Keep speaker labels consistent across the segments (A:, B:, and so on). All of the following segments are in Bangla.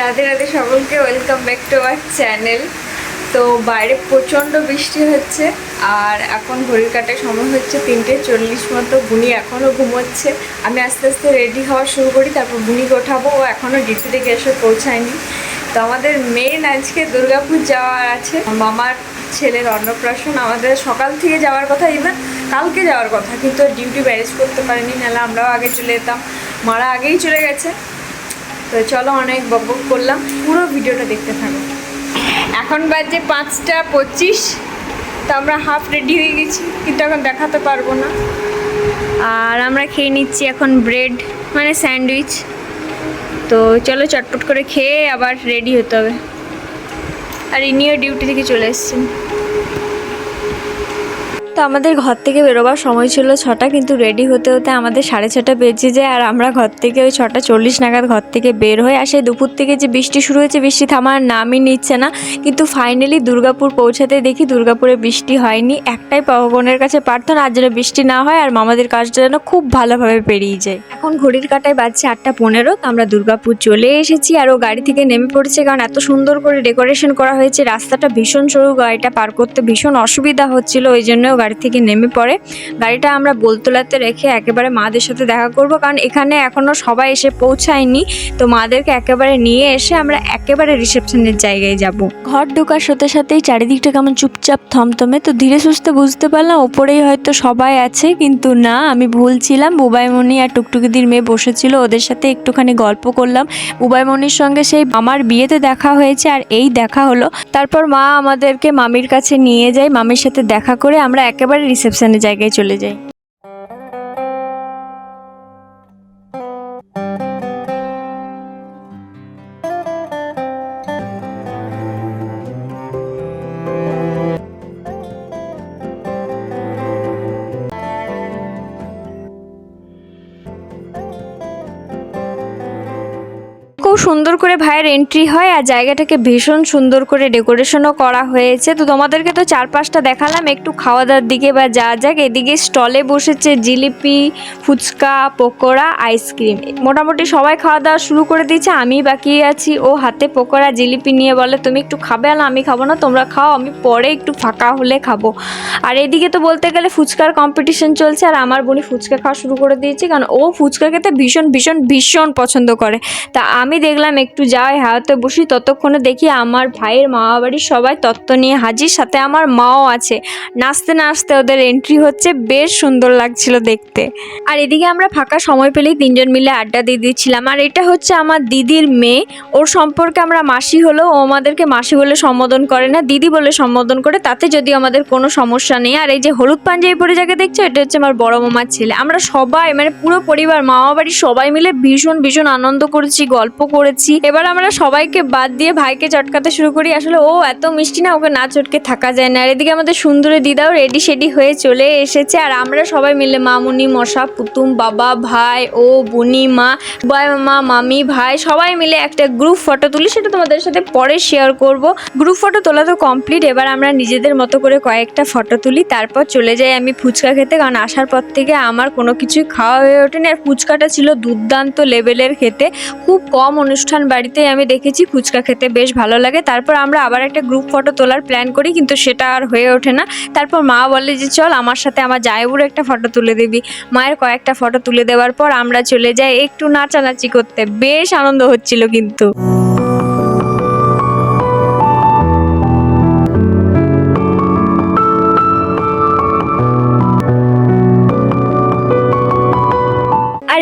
A: রাধে রাধে সকলকে welcome back to our channel. তো বাইরে প্রচণ্ড বৃষ্টি হচ্ছে, আর এখন ঘড়ির কাটার সময় হচ্ছে তিনটে চল্লিশ মতো। বুনি এখনও ঘুমোচ্ছে। আমি আস্তে আস্তে রেডি হওয়া শুরু করি, তারপর বুনিকে ওঠাবো ও এখনও ডিউটি থেকে এসে পৌঁছায়নি। তো আমাদের মেন আজকে দুর্গাপুর যাওয়ার আছে। মামার ছেলের অন্নপ্রাশন আমাদের সকাল থেকে যাওয়ার কথা ইভেন কালকে যাওয়ার কথা। কিন্তু ডিউটি ম্যানেজ করতে পারিনি, নাহলে আমরাও আগে চলে যেতাম। মারা আগেই চলে গেছে। তো চলো অনেক বকবক করলাম, পুরো ভিডিওটা দেখতে থাকো। এখন বাজে পাঁচটা পঁচিশ, তো আমরা হাফ রেডি হয়ে গেছি, কিন্তু এখন দেখাতে পারব না। আর আমরা খেয়ে নিচ্ছি এখন ব্রেড মানে স্যান্ডউইচ তো চলো চটপট করে খেয়ে আবার রেডি হতে হবে। আর ইনিও ডিউটি থেকে চলে এসছেন। তো আমাদের ঘর থেকে বেরোবার সময় ছিল ছটা, কিন্তু রেডি হতে হতে আমাদের সাড়ে ছটা বেজে যায় আর আমরা ঘর থেকে ওই ছটা চল্লিশ নাগাদ ঘর থেকে বের হই। আর সেই দুপুর থেকে যে বৃষ্টি শুরু হয়েছে, বৃষ্টি থামার নামই নিচ্ছে না। কিন্তু ফাইনালি দুর্গাপুর পৌঁছাতে দেখি দুর্গাপুরে বৃষ্টি হয়নি। একটাই ভগবানের কাছে প্রার্থনা, আর যেন বৃষ্টি না হয় আর মামাদের কাজটা যেন খুব ভালোভাবে পেরিয়ে যায়। এখন ঘড়ির কাটায় বাজছে আটটা পনেরো, তো আমরা দুর্গাপুর চলে এসেছি আর ও গাড়ি থেকে নেমে পড়েছে কারণ এত সুন্দর করে ডেকোরেশন করা হয়েছে। রাস্তাটা ভীষণ সরু, গাড়িটা পার করতে ভীষণ অসুবিধা হচ্ছিল, ওই জন্য গাড়ি থেকে নেমে পড়ে। গাড়িটা আমরা বোলতলাতে রেখে একেবারে মাদের সাথে দেখা করব, কারণ এখানে এখনও সবাই এসে পৌঁছায়নি। তো মাদেরকে একেবারে নিয়ে এসে আমরা একেবারে রিসেপশনের জায়গায় যাব। ঘর ঢোকার সাথে সাথেই চারিদিকটা কেমন চুপচাপ থমথমে। তো ধীরে সুস্থে বুঝতে পারলাম ওপরেই হয়তো সবাই আছে, কিন্তু না, আমি ভুলছিলাম বুবাইমণি আর টুকটুকিদির মেয়ে বসেছিল, ওদের সাথে একটুখানি গল্প করলাম। বুবাইমণির সঙ্গে সেই আমার বিয়েতে দেখা হয়েছে আর এই দেখা হলো। তারপর মা আমাদেরকে মামির কাছে নিয়ে যায়, মামির সাথে দেখা করে আমরা একেবারে রিসেপশনের জায়গায় চলে যাই। করে ভাইয়ের এন্ট্রি হয় আর জায়গাটাকে ভীষণ সুন্দর করে ডেকোরেশনও করা হয়েছে। তো তোমাদেরকে তো চারপাশটা দেখালাম, একটু খাওয়া দাওয়ার দিকে বা যা যাক, এদিকে স্টলে বসেছে জিলিপি, ফুচকা, পকোড়া আইসক্রিম মোটামুটি সবাই খাওয়া দাওয়া শুরু করে দিয়েছে, আমি বাকি আছি, ও হাতে পকোড়া, জিলিপি নিয়ে বলে, তুমি একটু খাবে? আর আমি খাব না, তোমরা খাও, আমি পরে একটু ফাঁকা হলে খাব। আর এদিকে তো বলতে গেলে ফুচকার কম্পিটিশন চলছে, আর আমার বোনই ফুচকা খাওয়া শুরু করে দিয়েছে, কারণ ও ফুচকা খেতে ভীষণ ভীষণ ভীষণ পছন্দ করে। তা আমি দেখলাম একটু যাই হাতে বসি, ততক্ষণে দেখি আমার ভাইয়ের মামা বাড়ির সবাই তত্ত্ব নিয়ে হাজির, সাথে আমার মাও আছে। নাচতে নাচতে ওদের এন্ট্রি হচ্ছে, বেশ সুন্দর লাগছিল দেখতে। আর এদিকে আমরা ফাঁকা সময় পেলেই তিনজন মিলে আড্ডা দিয়ে দিচ্ছিলাম। আর এটা হচ্ছে আমার দিদির মেয়ে, ওর সম্পর্কে আমরা মাসি হলেও ও আমাদেরকে মাসি বলে সম্বোধন করে না, দিদি বলে সম্বোধন করে, তাতে যদি আমাদের কোনো সমস্যা নেই। আর এই যে হলুদ পাঞ্জাবি পরে যাকে দেখছ, এটা হচ্ছে আমার বড় মামার ছেলে। আমরা সবাই মানে পুরো পরিবার মামা বাড়ির সবাই মিলে ভীষণ ভীষণ আনন্দ করেছি, গল্প করেছি। এবার আমরা সবাইকে বাদ দিয়ে ভাইকে চটকাতে শুরু করি। আসলে ও এত মিষ্টি না, ওকে না চটকে থাকা যায় না। আর এদিকে আমাদের সুন্দরী দিদাও রেডি শেডি হয়ে চলে এসেছে। আর আমরা সবাই মিলে মামুনি, মশা, পুতুম, বাবা, ভাই, ও, বুনি, মা মামা মামি, ভাই, সবাই মিলে একটা গ্রুপ ফটো তুলি, সেটা তোমাদের সাথে পরে শেয়ার করব। গ্রুপ ফটো তোলা তো কমপ্লিট এবার আমরা নিজেদের মতো করে কয়েকটা ফটো তুলি, তারপর চলে যাই আমি ফুচকা খেতে, কারণ আসার পর থেকে আমার কোনো কিছুই খাওয়া হয়ে ওঠেনি। আর ফুচকাটা ছিল দুর্দান্ত লেভেলের খেতে। খুব কম অনুষ্ঠান বাড়িতেই আমি দেখেছি ফুচকা খেতে বেশ ভালো লাগে। তারপর আমরা আবার একটা গ্রুপ ফটো তোলার প্ল্যান করি, কিন্তু সেটা আর হয়ে ওঠে না। তারপর মা বলে যে, চল আমার সাথে আমার জায়বুর একটা ফটো তুলে দিবি। মায়ের কয়েকটা ফটো তুলে দেওয়ার পর আমরা চলে যাই একটু নাচানাচি করতে। বেশ আনন্দ হচ্ছিল কিন্তু।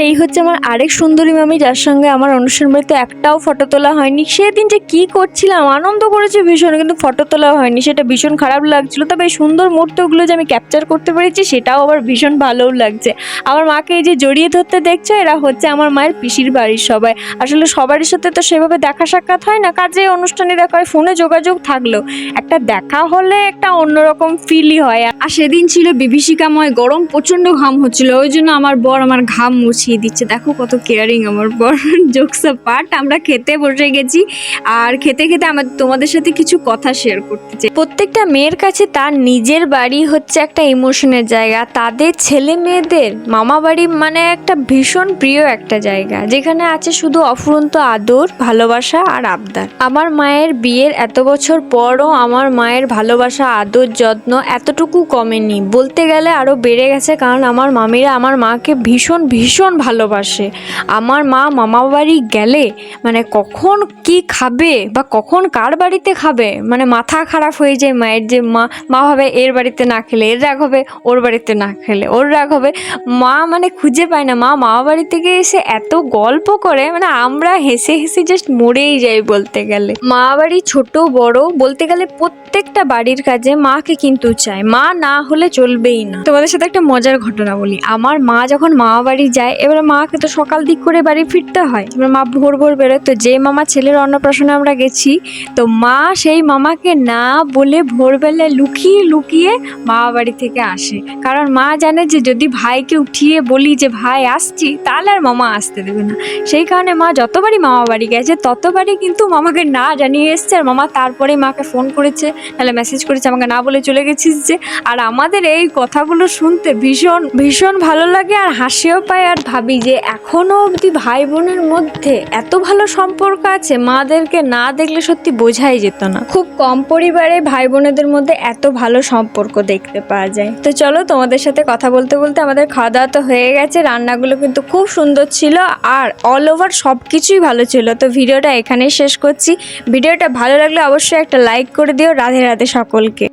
A: এই হচ্ছে আমার আরেক সুন্দরী মামি, যার সঙ্গে আমার অনুষ্ঠান বাড়িতে একটাও ফটো তোলা হয়নি। সেদিন যে কী করছিলাম, আনন্দ করেছে ভীষণ, কিন্তু ফটো তোলা হয়নি। সেটা ভীষণ খারাপ লাগছিল, তবে এই সুন্দর মুহূর্তগুলো যে আমি ক্যাপচার করতে পেরেছি, সেটাও আবার ভীষণ ভালোও লাগছে। আমার মাকে এই যে জড়িয়ে ধরতে দেখছ, এরা হচ্ছে আমার মায়ের পিসির বাড়ির সবাই। আসলে সবারই সাথে তো সেভাবে দেখা সাক্ষাৎ হয় না, কাজে অনুষ্ঠানে দেখা হয় ফোনে যোগাযোগ থাকলেও। একটা দেখা হলে একটা অন্যরকম ফিলই হয়। আর সেদিন ছিল বিভীষিকাময়, গরম প্রচণ্ড ঘাম হচ্ছিল, ওই জন্য আমার বর আমার ঘাম মুছিয়ে বসিয়ে দিচ্ছে। দেখো কত কেয়ারিং আমার বর। জোকসা পার্ট আমরা খেতে বসে গেছি। আর খেতে খেতে আমার তোমাদের সাথে কিছু কথা শেয়ার করতে চাই। প্রত্যেকটা মেয়ের কাছে তার নিজের বাড়ি হচ্ছে একটা ইমোশনের জায়গা। তাদের ছেলে মেয়েদের মামা বাড়ি মানে একটা ভীষণ প্রিয় একটা জায়গা। যেখানে আছে শুধু অফুরন্ত আদর, ভালোবাসা আর আবদার। আমার মায়ের বিয়ের এত বছর পরও আমার মায়ের ভালোবাসা, আদর, যত্ন এতটুকু কমেনি। বলতে গেলে আরও বেড়ে গেছে, কারণ আমার মামিরা আমার মাকে ভীষণ ভীষণ ভালোবাসে। আমার মা মামা বাড়ি গেলে মানে কখন কি খাবে বা কখন কার বাড়িতে খাবে মানে মাথা খারাপ হয়ে যায় মায়ের যে মা মা ভাবে এর বাড়িতে না খেলে, এর রাগ হবে, ওর বাড়িতে না খেলে, ওর রাগ হবে। মা মানে খুঁজে পায় না, মা মামা বাড়ি থেকে এসে এত গল্প করে মানে আমরা হেসে হেসে জাস্ট মরেই যাই বলতে গেলে। মা বাড়ি ছোট, বড় বলতে গেলে প্রত্যেকটা বাড়ির কাজে মাকে কিন্তু চায়। মা না হলে চলবেই না। তোমাদের সাথে একটা মজার ঘটনা বলি। আমার মা যখন মামা বাড়ি যায়, এবার মাকে তো সকাল দিক করে বাড়ি ফিরতে হয়। এবার মা ভোর ভোর বেরোয়। তো যে মামা ছেলের অন্নপ্রাশনে আমরা গেছি, তো মা সেই মামাকে না বলে ভোরবেলায় লুকিয়ে লুকিয়ে মামা বাড়ি থেকে আসে। কারণ মা জানে যে যদি ভাইকে উঠিয়ে বলি যে, ভাই, আসছি, তাহলে আর মামা আসতে দেবে না। সেই কারণে মা যতবারই মামা বাড়ি গেছে, ততবারই কিন্তু মামাকে না জানিয়ে এসছে আর মামা তারপরে মাকে ফোন করেছে তাহলে মেসেজ করেছে, আমাকে না বলে চলে গেছিস যে? আর আমাদের এই কথাগুলো শুনতে ভীষণ ভীষণ ভালো লাগে আর হাসিও পায় আর ভাবি যে এখনও অবধি ভাই বোনের মধ্যে এত ভালো সম্পর্ক আছে, মাদেরকে না দেখলে সত্যি বোঝাই যেত না। খুব কম পরিবারে ভাই বোনেদের মধ্যে এত ভালো সম্পর্ক দেখতে পাওয়া যায়। তো চলো তোমাদের সাথে কথা বলতে বলতে আমাদের খাওয়া দাওয়া তো হয়ে গেছে, রান্নাগুলো কিন্তু খুব সুন্দর ছিল আর অল ওভার সব কিছুই ভালো ছিল। তো ভিডিওটা এখানেই শেষ করছি। ভিডিওটা ভালো লাগলে অবশ্যই একটা লাইক করে দিও। রাধে রাধে সকলকে।